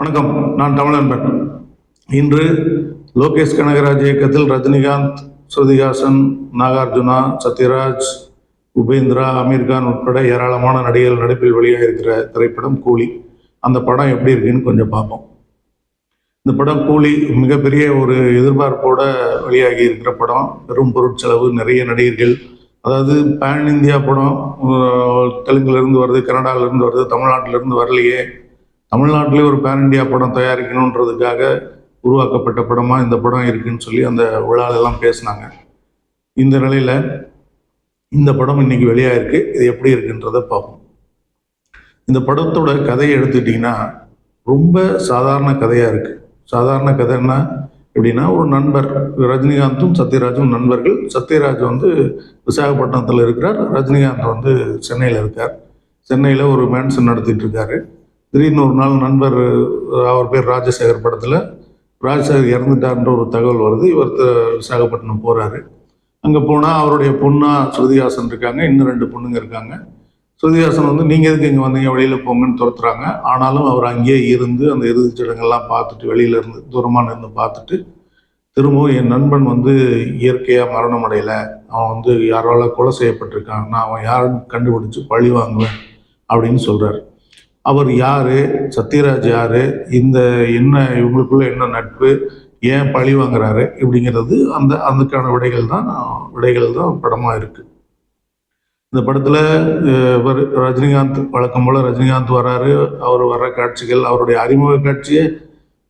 வணக்கம் நான் தமிழன்பன். இன்று லோகேஷ் கனகராஜ் இயக்கத்தில் ரஜினிகாந்த் ஸ்ருதிஹாசன் நாகார்ஜுனா சத்யராஜ் உபேந்திரா அமீர்கான் உட்பட ஏராளமான நடிகர்கள் நடிப்பில் வெளியாக இருக்கிற திரைப்படம் கூலி. அந்த படம் எப்படி இருக்குன்னு கொஞ்சம் பார்ப்போம். இந்த படம் கூலி மிகப்பெரிய ஒரு எதிர்பார்ப்போட வெளியாகி இருக்கிற படம். பெரும் பொருட்செலவு நிறைய நடிகர்கள். அதாவது பேன் இந்தியா படம் தெலுங்குலேருந்து வருது கனடாவிலேருந்து வருது தமிழ்நாட்டிலேருந்து வரலையே. தமிழ்நாட்டிலே ஒரு பேன் இண்டியா படம் தயாரிக்கணுன்றதுக்காக உருவாக்கப்பட்ட படமாக இந்த படம் இருக்குன்னு சொல்லி அந்த விழாலெல்லாம் பேசினாங்க. இந்த நிலையில் இந்த படம் இன்னைக்கு வெளியாயிருக்கு. இது எப்படி இருக்குன்றதை பார்ப்போம். இந்த படத்தோட கதையை எடுத்துக்கிட்டிங்கன்னா ரொம்ப சாதாரண கதையாக இருக்குது சாதாரண கதைன்னா எப்படின்னா ஒரு நண்பர் ரஜினிகாந்தும் சத்யராஜும் நண்பர்கள். சத்யராஜ் வந்து விசாகப்பட்டினத்தில் இருக்கிறார். ரஜினிகாந்த் வந்து சென்னையில் இருக்கார். சென்னையில் ஒரு மேன்சன் நடத்திட்டு இருக்காரு. திடீர்னு ஒரு நாள் நண்பர் அவர் பேர் ராஜசேகர் படத்தில் ராஜசேகர் இறந்துட்டார்ன்ற ஒரு தகவல் வருது. இவர் த- விசாகப்பட்டினம் போகிறாரு அங்கே போனால் அவருடைய பொண்ணாக ஸ்ருதிஹாசன் இருக்காங்க. இன்னும் ரெண்டு பொண்ணுங்க இருக்காங்க. ஸ்ருதிஹாசன் வந்து நீங்கள் எதுக்கு இங்கே வந்தீங்க? வெளியில் போங்கன்னு துரத்துறாங்க. ஆனாலும் அவர் அங்கேயே இருந்து அந்த இறுதிச் சடங்கெல்லாம் பார்த்துட்டு வெளியில இருந்து தூரமாக நின்று பார்த்துட்டு திரும்பவும் என் நண்பன் வந்து இயற்கையாக மரணம் அடையலை. அவன் வந்து யாரால கொலை செய்யப்பட்டிருக்கான். நான் அவன் யாருன்னு கண்டுபிடிச்சு பழி வாங்குவேன் அப்படின்னு சொல்கிறார் அவர் யார்? சத்யராஜ் யார்? இந்த என்ன இவங்களுக்குள்ள என்ன நட்பு? ஏன் பழி வாங்குறாரு? இப்படிங்கிறது அந்த அதுக்கான விடைகள் தான் விடைகள் தான் படமாக இருக்குது இந்த படத்தில் இவர் ரஜினிகாந்த் வழக்கம் போல் ரஜினிகாந்த் வராரு. அவர் வர்ற காட்சிகள் அவருடைய அறிமுக காட்சியே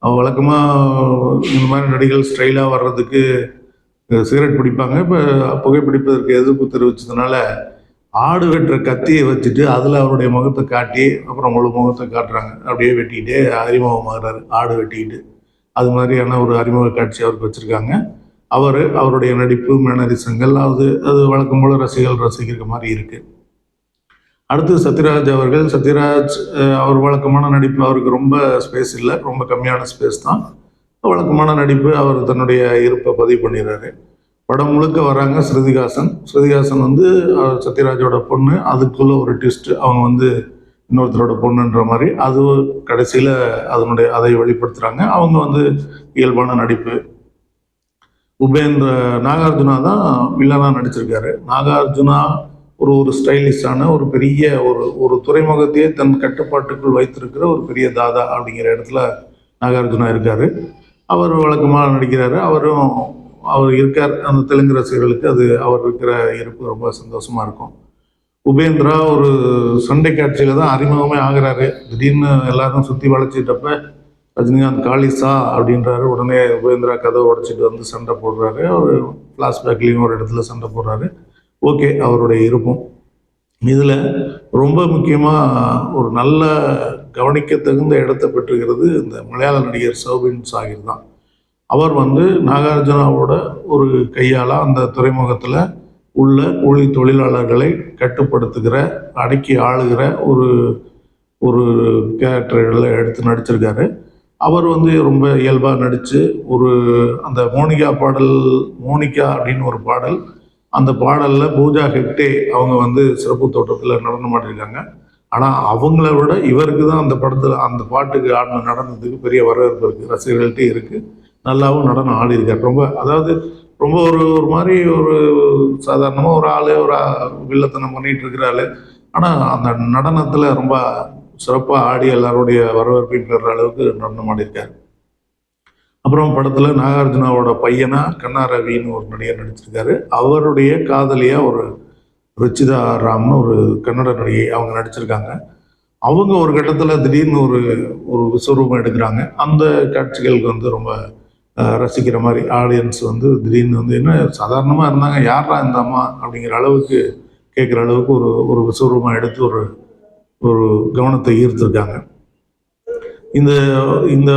வழக்கமாக இந்த மாதிரி நடிகள் ஸ்டைலாக வர்றதுக்கு சிகரெட் பிடிப்பாங்க. இப்போ புகைப்பிடிப்பதற்கு எதிர்ப்பு தெரிவித்ததுனால ஆடு வெட்டுற கத்தியை வச்சுட்டு அதில் அவருடைய முகத்தை காட்டி அப்புறம் முழு முகத்தை காட்டுறாங்க. அப்படியே வெட்டிக்கிட்டே அறிமுகமாகிறாரு ஆடு வெட்டிக்கிட்டு. அது மாதிரியான ஒரு அறிமுக காட்சி அவருக்கு வச்சுருக்காங்க. அவர் அவருடைய நடிப்பு மேனரிசங்கள் அது அது வழக்கம் போல் ரசிகர்கள் ரசிக்கிற மாதிரி இருக்குது அடுத்து சத்யராஜ் அவர்கள். சத்யராஜ் அவர் வழக்கமான நடிப்பு அவருக்கு ரொம்ப ஸ்பேஸ் இல்லை. ரொம்ப கம்மியான ஸ்பேஸ் தான். வழக்கமான நடிப்பு அவர் தன்னுடைய இருப்பை பதிவு பண்ணிடுறாரு. படம் முழுக்க வராங்க ஸ்ருதிகாசன் ஸ்ருதிகாசன் வந்து சத்யராஜோட பொண்ணு. அதுக்குள்ள ஒரு ட்விஸ்ட் அவங்க வந்து இன்னொருத்தரோட பொண்ணுன்ற மாதிரி. அது கடைசியில் அதனுடைய அதை வெளிப்படுத்துகிறாங்க அவங்க வந்து இயல்பான நடிப்பு. உபேந்திர நாகார்ஜுனா தான் வில்லனாக நடிச்சிருக்காரு. நாகார்ஜுனா ஒரு ஒரு ஸ்டைலிஷான ஒரு பெரிய ஒரு ஒரு துறைமுகத்தையே தன் கட்டுப்பாட்டுக்குள் வைத்திருக்கிற ஒரு பெரிய தாதா அப்படிங்கிற இடத்துல நாகார்ஜுனா இருக்கார். அவர் வழக்கமாக நடிக்கிறாரு. அவரும் அவர் இருக்கார். அந்த தெலுங்கு ரசிகர்களுக்கு அது அவர் இருக்கிற இருப்பு ரொம்ப சந்தோஷமாக இருக்கும். உபேந்திரா ஒரு சண்டை காட்சியில் தான் அறிமுகமே ஆகிறாரு. திடீர்னு எல்லாரும் சுற்றி வளைச்சிட்டப்ப ரஜினிகாந்த் காளிசா அப்படின்றாரு. உடனே உபேந்திரா கதவை உடைச்சிட்டு வந்து சண்டை போடுறாரு. அவர் ஃப்ளாஷ்பேக்லேயும் ஒரு இடத்துல சண்டை போடுறாரு. ஓகே அவருடைய இருப்பும். இதில் ரொம்ப முக்கியமாக ஒரு நல்ல கவனிக்க தகுந்த இடத்தை பெற்றுகிறது இந்த மலையாள நடிகர் சௌபின் சாகிர் தான். அவர் வந்து நாகார்ஜுனாவோட ஒரு கையால் அந்த துறைமுகத்தில் உள்ள கூலி தொழிலாளர்களை கட்டுப்படுத்துகிற அடக்கி ஆளுகிற ஒரு ஒரு கேரக்டர்களை எடுத்து நடிச்சிருக்காரு. அவர் வந்து ரொம்ப இயல்பாக நடித்து ஒரு அந்த மோனிகா பாடல் மோனிகா அப்படின்னு ஒரு பாடல் அந்த பாடலில் பூஜா ஹெக்டே அவங்க வந்து சிறப்பு தோட்டத்தில் நடனம் ஆடிருக்காங்க. ஆனால் அவங்கள விட இவருக்கு தான் அந்த படத்தில் அந்த பாட்டுக்கு ஆடின நடனத்துக்கு பெரிய வரவேற்பு இருக்குது ரசிகர்கள்ட்டே இருக்குது நல்லாவும் நடனம் ஆடியிருக்காரு. ரொம்ப அதாவது ரொம்ப ஒரு ஒரு மாதிரி ஒரு சாதாரணமாக ஒரு ஆள் ஒரு வில்லத்தனம் பண்ணிட்டு இருக்கிறாள் ஆனால் அந்த நடனத்தில் ரொம்ப சிறப்பாக ஆடி எல்லாருடைய வரவேற்பையும் பெறுற அளவுக்கு நடனம் ஆடியிருக்கார். அப்புறம் படத்தில் நாகார்ஜுனாவோட பையனாக கண்ணா ரவின்னு ஒரு நடிகர் நடிச்சிருக்காரு. அவருடைய காதலியாக ஒரு ருச்சிதா ராம்னு ஒரு கன்னட நடிகை அவங்க நடிச்சிருக்காங்க. அவங்க ஒரு கட்டத்தில் திடீர்னு ஒரு ஒரு விஸ்வரூபம் எடுக்கிறாங்க. அந்த காட்சிகளுக்கு வந்து ரொம்ப ரசிக்கிற மாதிரி ஆடியன்ஸ் வந்து திடீர்னு வந்து என்ன சாதாரணமாக இருந்தாங்க யாரா இந்த அம்மா? அப்படிங்கிற அளவுக்கு கேட்குற அளவுக்கு ஒரு ஒரு விஸ்வரூபம் எடுத்து ஒரு ஒரு கவனத்தை ஈர்த்துருக்காங்க. இந்த இந்த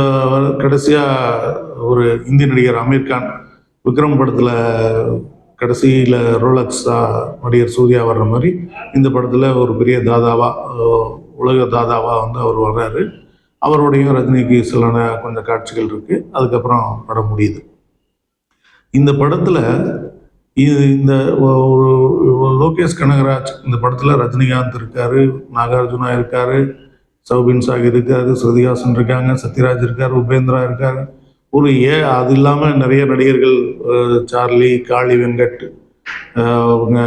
கடைசியாக ஒரு இந்திய நடிகர் அமீர் கான் விக்ரம் படத்தில் கடைசியில் ரோலக்ஸா நடிகர் சூர்யா வர்ற மாதிரி இந்த படத்தில் ஒரு பெரிய தாதாவாக உலக தாதாவாக வந்து அவர் வர்றாரு. அவருடைய ரஜினிக்கு சில கொஞ்சம் காட்சிகள் இருக்கு. அதுக்கப்புறம் படம் முடியுது. இந்த படத்தில் இது இந்த ஒரு லோகேஷ் கனகராஜ் இந்த படத்தில் ரஜினிகாந்த் இருக்காரு நாகார்ஜுனா இருக்காரு சௌபின் சாக் இருக்காரு ஸ்ருதிஹாசன் இருக்காங்க சத்யராஜ் இருக்கார் உபேந்திரா இருக்காரு. ஒரு ஏ அது இல்லாமல் நிறைய நடிகர்கள் சார்லி காளி வெங்கட் அவங்க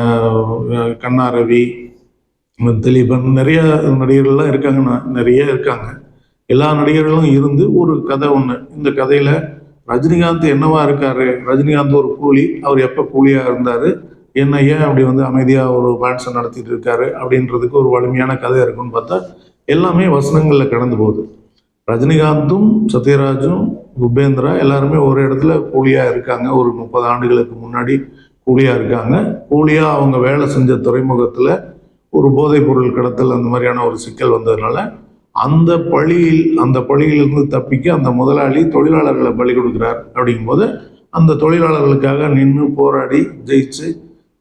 கண்ணா ரவி திலீபன் நிறைய நடிகர்கள்லாம் இருக்காங்க நிறைய இருக்காங்க. எல்லா நடிகர்களும் இருந்து ஒரு கதை ஒன்று இந்த கதையில் ரஜினிகாந்த் என்னவா இருக்காரு? ரஜினிகாந்த் ஒரு கூலி அவர் எப்போ கூலியாக இருந்தார்? என்ன ஏன் அப்படி வந்து அமைதியாக ஒரு டான்ஸை நடத்திட்டு இருக்காரு? அப்படின்றதுக்கு ஒரு வலிமையான கதை இருக்குன்னு பார்த்தா எல்லாமே வசனங்களில் கடந்து போகுது. ரஜினிகாந்தும் சத்யராஜும் உபேந்திரா எல்லாருமே ஒரு இடத்துல கூலியாக இருக்காங்க. ஒரு முப்பது ஆண்டுகளுக்கு முன்னாடி கூலியாக இருக்காங்க. கூலியாக அவங்க வேலை செஞ்ச துறைமுகத்தில் ஒரு போதைப் பொருள் கடத்தல் அந்த மாதிரியான ஒரு சிக்கல் வந்ததுனால அந்த பழியில் அந்த பழியிலிருந்து தப்பிக்க அந்த முதலாளி தொழிலாளர்களை பலி கொடுக்குறார் அப்படிங்கும்போது அந்த தொழிலாளர்களுக்காக நின்று போராடி ஜெயிச்சு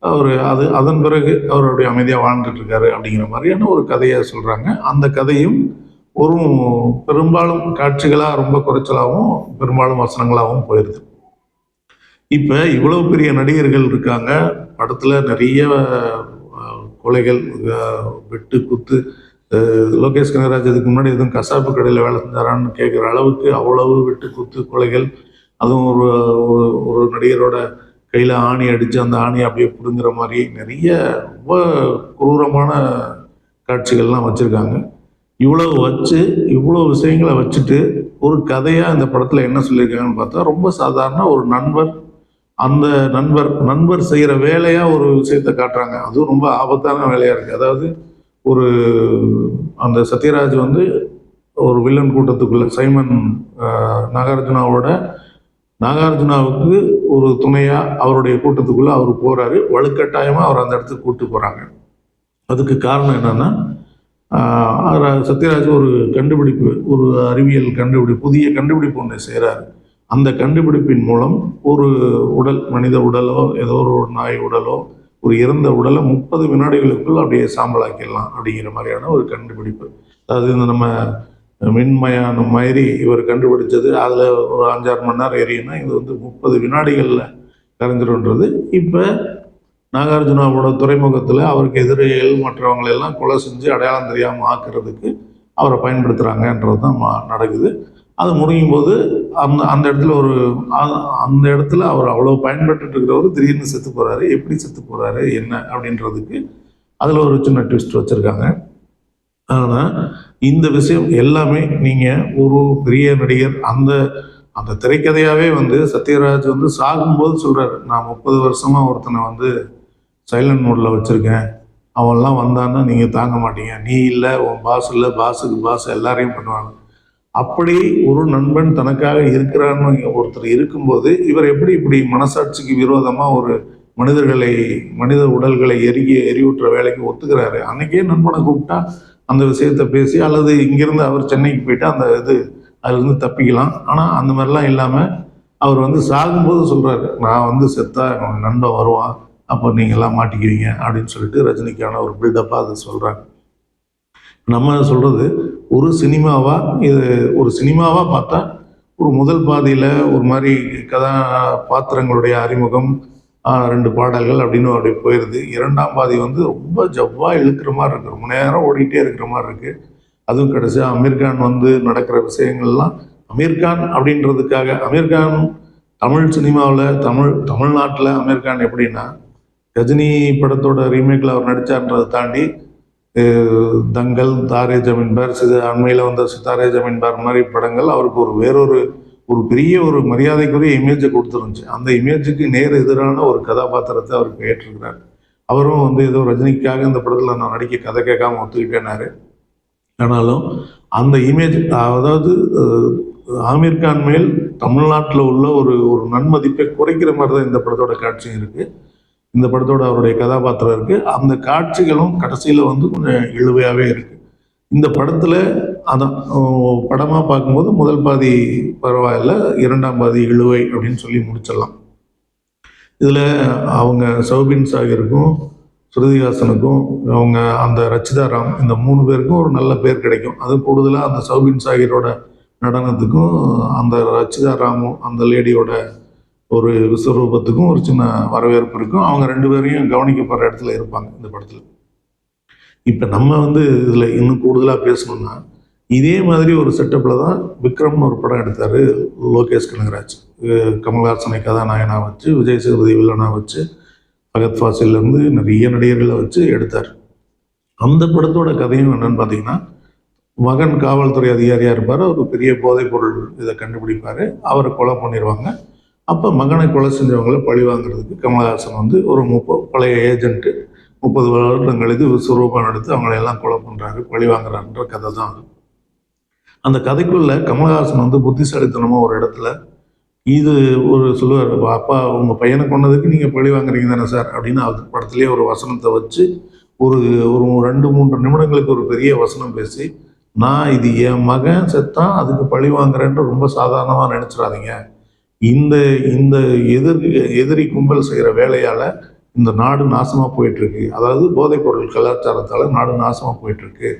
அவர் அது அதன் பிறகு அவருடைய அமைதியாக வாழ்ந்துட்டுருக்காரு அப்படிங்கிற மாதிரியான ஒரு கதையை சொல்கிறாங்க அந்த கதையும் ஒரு பெரும்பாலும் காட்சிகளாக ரொம்ப குறைச்சலாகவும் பெரும்பாலும் வசனங்களாகவும் போயிடுது இப்போ இவ்வளோ பெரிய நடிகர்கள் இருக்காங்க. படத்தில் நிறைய கொலைகள் வெட்டு குத்து லோகேஷ் கனகராஜ் இதுக்கு முன்னாடி எதுவும் கசாப்பு கடையில் வேலை செஞ்சாரான்னு கேட்குற அளவுக்கு அவ்வளவு வெட்டு குத்து கொலைகள். அதுவும் ஒரு ஒரு ஒரு நடிகரோட கையில் ஆணி அடித்து அந்த ஆணியை அப்படியே பிடுங்குற மாதிரி நிறைய ரொம்ப கொடூரமான காட்சிகள்லாம் வச்சுருக்காங்க. இவ்வளவு வச்சு இவ்வளோ விஷயங்களை வச்சுட்டு ஒரு கதையாக இந்த படத்தில் என்ன சொல்லியிருக்காங்கன்னு பார்த்தா ரொம்ப சாதாரண ஒரு நண்பர் அந்த நண்பர் நண்பர் செய்கிற வேலையாக ஒரு விஷயத்தை காட்டுறாங்க. அதுவும் ரொம்ப ஆபத்தான வேலையாக இருக்குது அதாவது ஒரு அந்த சத்யராஜ் வந்து ஒரு வில்லன் கூட்டத்துக்குள்ளே சைமன் நாகார்ஜுனாவோட நாகார்ஜுனாவுக்கு ஒரு துணையாக அவருடைய கூட்டத்துக்குள்ளே அவர் போகிறாரு வலுக்கட்டாயமாக அவர் அந்த இடத்துக்கு கூப்பிட்டு போகிறாங்க அதுக்கு காரணம் என்னென்னா சத்யராஜ் ஒரு கண்டுபிடிப்பு ஒரு அறிவியல் கண்டுபிடிப்பு புதிய கண்டுபிடிப்பு ஒன்று செய்கிறாரு அந்த கண்டுபிடிப்பின் மூலம் ஒரு உடல் மனித உடலோ ஏதோ ஒரு நாய் உடலோ ஒரு இறந்த உடலை முப்பது வினாடிகளுக்குள் அப்படியே சாம்பலாக்கிடலாம் அப்படிங்கிற மாதிரியான ஒரு கண்டுபிடிப்பு. அதாவது இந்த நம்ம மின்மயான மாதிரி இவர் கண்டுபிடிச்சது அதில் ஒரு அஞ்சாறு மணி நேரம் எரியும்னா இது வந்து முப்பது வினாடிகளில் கரைஞ்சிருன்றது இப்போ நாகார்ஜுனாவோட துறைமுகத்தில் அவருக்கு எதிரிகள் மற்றவங்களெல்லாம் கொலை செஞ்சு அடையாளம் தெரியாமல் ஆக்குறதுக்கு அவரை பயன்படுத்துகிறாங்கன்றது தான் மா- நடக்குது. அது முடியும் போது அந்த அந்த இடத்துல ஒரு அந்த இடத்துல அவர் அவ்வளோ பயன்பட்டு இருக்கிறவர் திடீர்னு செத்து போகிறாரு எப்படி செத்து போகிறாரு என்ன? அப்படின்றதுக்கு அதில் ஒரு சின்ன ட்விஸ்ட் வச்சுருக்காங்க. ஆனால் இந்த விஷயம் எல்லாமே நீங்கள் ஒரு பெரிய நடிகர் அந்த அந்த திரைக்கதையாகவே வந்து சத்யராஜ் வந்து சாகும்போது சொல்கிறாரு நான் முப்பது வருஷமாக ஒருத்தனை வந்து சைலண்ட் மோடில் வச்சுருக்கேன். அவன்லாம் வந்தான்னா நீங்கள் தாங்க மாட்டீங்க. நீ இல்லை உன் பாஸ் இல்லை பாஸுக்கு பாஸ் எல்லாரையும் பண்ணுவாங்க. அப்படி ஒரு நண்பன் தனக்காக இருக்கிறான்னு ஒருத்தர் இருக்கும்போது இவர் எப்படி இப்படி மனசாட்சிக்கு விரோதமாக ஒரு மனிதர்களை மனித உடல்களை எரிய எரியூற்ற வேலைக்கு ஒத்துக்கிறாரு? அன்னைக்கே நண்பனை கூப்பிட்டா அந்த விஷயத்தை பேசி அல்லது இங்கிருந்து அவர் சென்னைக்கு போயிட்டு அந்த இது அதுலேருந்து தப்பிக்கலாம். ஆனால் அந்த மாதிரிலாம் இல்லாமல் அவர் வந்து சாகும்போது சொல்கிறாரு நான் வந்து செத்தா என் நண்பன் வருவான் அப்போ நீங்கள்லாம் மாட்டிக்குவீங்க அப்படின்னு சொல்லிட்டு ரஜினிக்கான ஒரு பில்டப்பாக அதை சொல்கிறாங்க நம்ம சொல்கிறது ஒரு சினிமாவாக இது ஒரு சினிமாவாக பார்த்தா ஒரு முதல் பாதியில் ஒரு மாதிரி கதாபாத்திரங்களுடைய அறிமுகம் ரெண்டு பாடல்கள் அப்படின்னு அப்படி போயிடுது இரண்டாம் பாதி வந்து ரொம்ப ஜவ்வாக இழுக்கிற மாதிரி இருக்கு. ரொம்ப நேரம் ஓடிட்டே இருக்கிற மாதிரி இருக்குது அதுவும் கடைசியாக அமீர்கான் வந்து நடக்கிற விஷயங்கள்லாம் அமீர்கான் அப்படின்றதுக்காக அமீர்கான் தமிழ் சினிமாவில் தமிழ் தமிழ்நாட்டில் அமீர்கான் எப்படின்னா கஜினி படத்தோட ரீமேக்கில் அவர் நடித்தார்ன்றதை தாண்டி தங்கல் தாரே ஜமீன்பார் சித அண்மையில் வந்த சித்தாரே ஜமீன்பார் மாதிரி படங்கள் அவருக்கு ஒரு வேறொரு ஒரு பெரிய ஒரு மரியாதைக்குரிய இமேஜை கொடுத்துருந்துச்சு. அந்த இமேஜுக்கு நேர் எதிரான ஒரு கதாபாத்திரத்தை அவர் ஏற்றிருக்கிறார். அவரும் வந்து ஏதோ ரஜினிக்காக இந்த படத்தில் நான் நடிக்க கதை கேட்காம ஒத்துக்கிட்டேனாரு. ஆனாலும் அந்த இமேஜ் அதாவது ஆமீர் கான் மேல் தமிழ்நாட்டில் உள்ள ஒரு ஒரு நன்மதிப்பை குறைக்கிற மாதிரி தான் இந்த படத்தோட காட்சியும் இருக்குது இந்த படத்தோட அவருடைய கதாபாத்திரம் இருக்குது அந்த காட்சிகளும் கடைசியில் வந்து கொஞ்சம் இழுவையாகவே இருக்குது இந்த படத்தில் அதான் படமாக பார்க்கும்போது முதல் பாதி பரவாயில்ல இரண்டாம் பாதி இழுவை அப்படின்னு சொல்லி முடிச்சிடலாம். இதில் அவங்க சௌபின் சாகருக்கும் ஸ்ருதிஹாசனுக்கும் அவங்க அந்த ரச்சிதா ராம் இந்த மூணு பேருக்கும் ஒரு நல்ல பேர் கிடைக்கும். அது கூடுதலாக அந்த சௌபின் சாகரோட நடனத்துக்கும் அந்த ரச்சிதா ராமும் அந்த லேடியோட ஒரு விஸ்வரூபத்துக்கும் ஒரு சின்ன வரவேற்பு இருக்கும். அவங்க ரெண்டு பேரையும் கவனிக்கப்படுற இடத்துல இருப்பாங்க இந்த படத்தில். இப்போ நம்ம வந்து இதில் இன்னும் கூடுதலாக பேசணும்னா இதே மாதிரி ஒரு செட்டப்பில் தான் விக்ரம்னு ஒரு படம் எடுத்தார் லோகேஷ் கனகராஜ். கமல்ஹாசனை கதாநாயகனா வச்சு விஜய் சேதுபதி வில்லனாக வச்சு பகத் ஃபாசிலேருந்து நிறைய நடிகர்களை வச்சு எடுத்தார். அந்த படத்தோட கதையும் என்னன்னு பார்த்தீங்கன்னா மகன் காவல்துறை அதிகாரியாக இருப்பார். ஒரு பெரிய போதைப் பொருள் இதை கண்டுபிடிப்பார். அவரை கொலை பண்ணிடுவாங்க அப்போ மகனை கொலை செஞ்சவங்களை பழி வாங்குறதுக்கு கமலஹாசன் வந்து ஒரு முப்பது பழைய ஏஜென்ட்டு முப்பது வருடம் கழித்து விஸ்வரூபம் எடுத்து அவங்களையெல்லாம் கொலை பண்ணுறாரு பழி வாங்குறாருன்ற கதை தான் அது. அந்த கதைக்குள்ள கமலஹாசன் வந்து புத்திசாலித்தனமாக ஒரு இடத்துல இது ஒரு சொல்லுவார் அப்பா உங்கள் பையனை கொண்டதுக்கு நீங்கள் பழி வாங்குறீங்க தானே சார்? அப்படின்னு அது படத்துலேயே ஒரு வசனத்தை வச்சு ஒரு ஒரு ரெண்டு மூன்று நிமிடங்களுக்கு ஒரு பெரிய வசனம் பேசி நான் இது என் மகன் செத்தான் அதுக்கு பழி வாங்குறேன்னு ரொம்ப சாதாரணமாக நினச்சிடாதீங்க. இந்த இந்த எதிர் எதிரி கும்பல் செய்கிற வேலையால் இந்த நாடு நாசமாக போயிட்டுருக்கு. அதாவது போதைப் பொருள் கலாச்சாரத்தால் நாடு நாசமாக போயிட்டுருக்கு.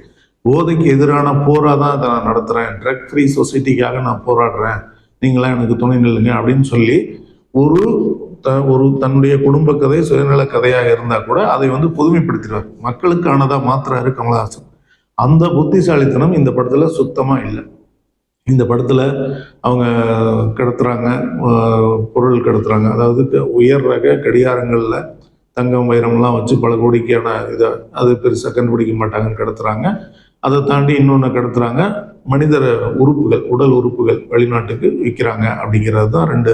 போதைக்கு எதிரான போராக தான் இதை நான் நடத்துகிறேன் ட்ரக் ஃப்ரீ சொசைட்டிக்காக நான் போராடுறேன். நீங்களாம் எனக்கு துணை நில்லுங்க அப்படின்னு சொல்லி ஒரு த ஒரு தன்னுடைய குடும்ப கதை சுயநல கதையாக இருந்தால் கூட அதை வந்து புதுமைப்படுத்திடுவார். மக்களுக்கானதாக மாத்திராரு கமலஹாசன். அந்த புத்திசாலித்தனம் இந்த படத்தில் சுத்தமாக இல்லை. இந்த படத்தில் அவங்க கடத்துகிறாங்க பொருள் கடத்துகிறாங்க அதாவது உயர் ரக கடிகாரங்களில் தங்கம் வைரம்லாம் வச்சு பல கோடிக்கான இதை அது பெருசாக கண்டுபிடிக்க மாட்டாங்கன்னு கடத்துகிறாங்க அதை தாண்டி இன்னொன்று கடத்துகிறாங்க மனிதர உறுப்புகள் உடல் உறுப்புகள் வெளிநாட்டுக்கு விற்கிறாங்க அப்படிங்கிறது தான் ரெண்டு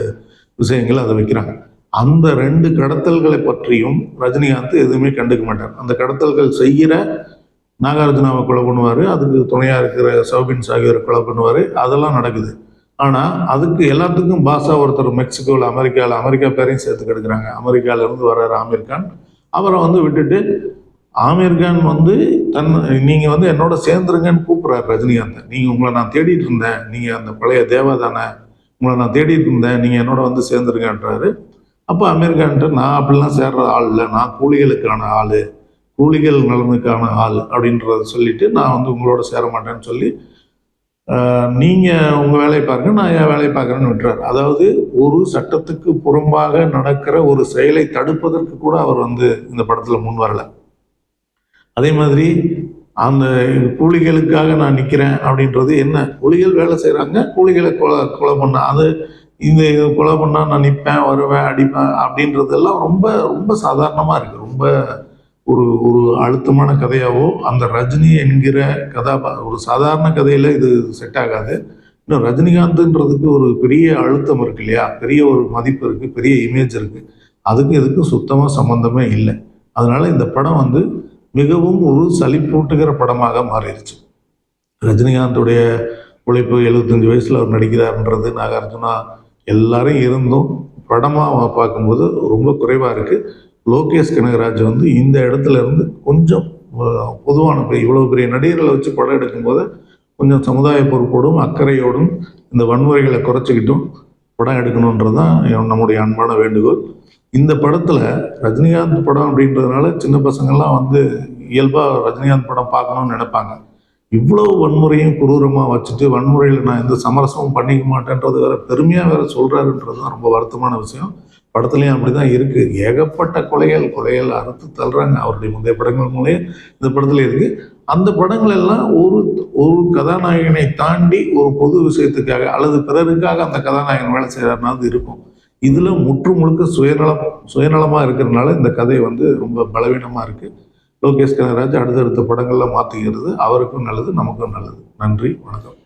விஷயங்கள் அதை வைக்கிறாங்க. அந்த ரெண்டு கடத்தல்களை பற்றியும் ரஜினிகாந்த் எதுவுமே கண்டுக்க மாட்டார். அந்த கடத்தல்கள் செய்கிற நாகார்ஜுனாவை கொலை பண்ணுவார் அதுக்கு துணையாக இருக்கிற சௌபின் சாகியரை கொலை பண்ணுவார் அதெல்லாம் நடக்குது. ஆனால் அதுக்கு எல்லாத்துக்கும் பாஷா ஒருத்தர் மெக்சிகோவில் அமெரிக்காவில் அமெரிக்கா பேரையும் சேர்த்து கெடுக்கிறாங்க. அமெரிக்காவிலேருந்து வர்றாரு ஆமீர் கான். அவரை வந்து விட்டுட்டு ஆமீர் கான் வந்து தன் நீங்கள் வந்து என்னோட சேர்ந்துருங்கன்னு கூப்பிட்றாரு ரஜினிகாந்தை. நீங்கள் உங்களை நான் தேடிட்டு இருந்தேன். நீங்கள் அந்த பழைய தேவா தானே. உங்களை நான் தேடிட்டு இருந்தேன். நீங்கள் என்னோட வந்து சேர்ந்துருங்கன்றாரு. அப்போ அமெரிக்கான்ட்டு நான் அப்படிலாம் சேர்ற ஆள் இல்லை. நான் கூலிகளுக்கான ஆள். கூலிகள் நலனுக்கான ஆள் அப்படின்றத சொல்லிட்டு நான் வந்து உங்களோட சேர மாட்டேன்னு சொல்லி நீங்கள் உங்கள் வேலையை பாருங்க நான் என் வேலையை பார்க்குறேன்னு விட்டுறாரு. அதாவது ஒரு சட்டத்துக்கு புறம்பாக நடக்கிற ஒரு செயலை தடுப்பதற்கு கூட அவர் வந்து இந்த படத்தில் முன் வரல. அதே மாதிரி அந்த கூலிகளுக்காக நான் நிற்கிறேன் அப்படின்றது என்ன? கூலிகள் வேலை செய்கிறாங்க கூலிகளை கொலை கொலை பண்ண அது இந்த இது கொலை பண்ணால் நான் நிற்பேன் வருவேன் அடிப்பேன் அப்படின்றதெல்லாம் ரொம்ப ரொம்ப சாதாரணமாக இருக்குது ரொம்ப ஒரு ஒரு அழுத்தமான கதையாவோ அந்த ரஜினி என்கிற கதாபா ஒரு சாதாரண கதையில் இது செட் ஆகாது. இன்னும் ரஜினிகாந்த்ன்றதுக்கு ஒரு பெரிய அழுத்தம் இருக்கு இல்லையா? பெரிய ஒரு மதிப்பு இருக்குது பெரிய இமேஜ் இருக்குது அதுக்கு இதுக்கு சுத்தமாக சம்மந்தமே இல்லை. அதனால இந்த படம் வந்து மிகவும் ஒரு சளிப்பூட்டுகிற படமாக மாறிடுச்சு. ரஜினிகாந்துடைய உழைப்பு எழுபத்தஞ்சு வயசில் அவர் நடிக்கிறார்ன்றது நாகார்ஜுனா எல்லாரும் இருந்தும் படமாக பார்க்கும்போது ரொம்ப குறைவாக இருக்குது லோகேஷ் கனகராஜ் வந்து இந்த இடத்துல இருந்து கொஞ்சம் பொதுவான இவ்வளோ பெரிய நடிகர்களை வச்சு படம் எடுக்கும்போது கொஞ்சம் சமுதாய பொறுப்போடும் அக்கறையோடும் இந்த வன்முறைகளை குறைச்சிக்கிட்டும் படம் எடுக்கணுன்றது தான் நம்முடைய அன்பான வேண்டுகோள். இந்த படத்தில் ரஜினிகாந்த் படம் அப்படின்றதுனால சின்ன பசங்கள்லாம் வந்து இயல்பாக ரஜினிகாந்த் படம் பார்க்கணும்னு நினைப்பாங்க. இவ்வளோ வன்முறையும் குரூரமாக வச்சுட்டு வன்முறையில் நான் எந்த சமரசமும் பண்ணிக்க மாட்டேன்றது வேற பெருமையாக வேற சொல்கிறாருன்றது தான் ரொம்ப வருத்தமான விஷயம். படத்துலையும் அப்படி தான் இருக்குது ஏகப்பட்ட கொலைகள் கொலைகள் அறுத்து தள்ளுறாங்க. அவருடைய முந்தைய படங்கள் மூலயம் இந்த படத்தில் இருக்குது அந்த படங்கள் எல்லாம் ஒரு ஒரு கதாநாயகனை தாண்டி ஒரு பொது விஷயத்துக்காக அல்லது பிறருக்காக அந்த கதாநாயகன் வேலை செய்கிறாருன்னா இருக்கும். இதில் முற்று முழுக்க சுயநலம் சுயநலமாக இருக்கிறதுனால இந்த கதை வந்து ரொம்ப பலவீனமாக இருக்குது லோகேஷ் கனகராஜ் அடுத்தடுத்த படங்களில் மாத்துகிறது. அவருக்கும் நல்லது நமக்கும் நல்லது. நன்றி வணக்கம்.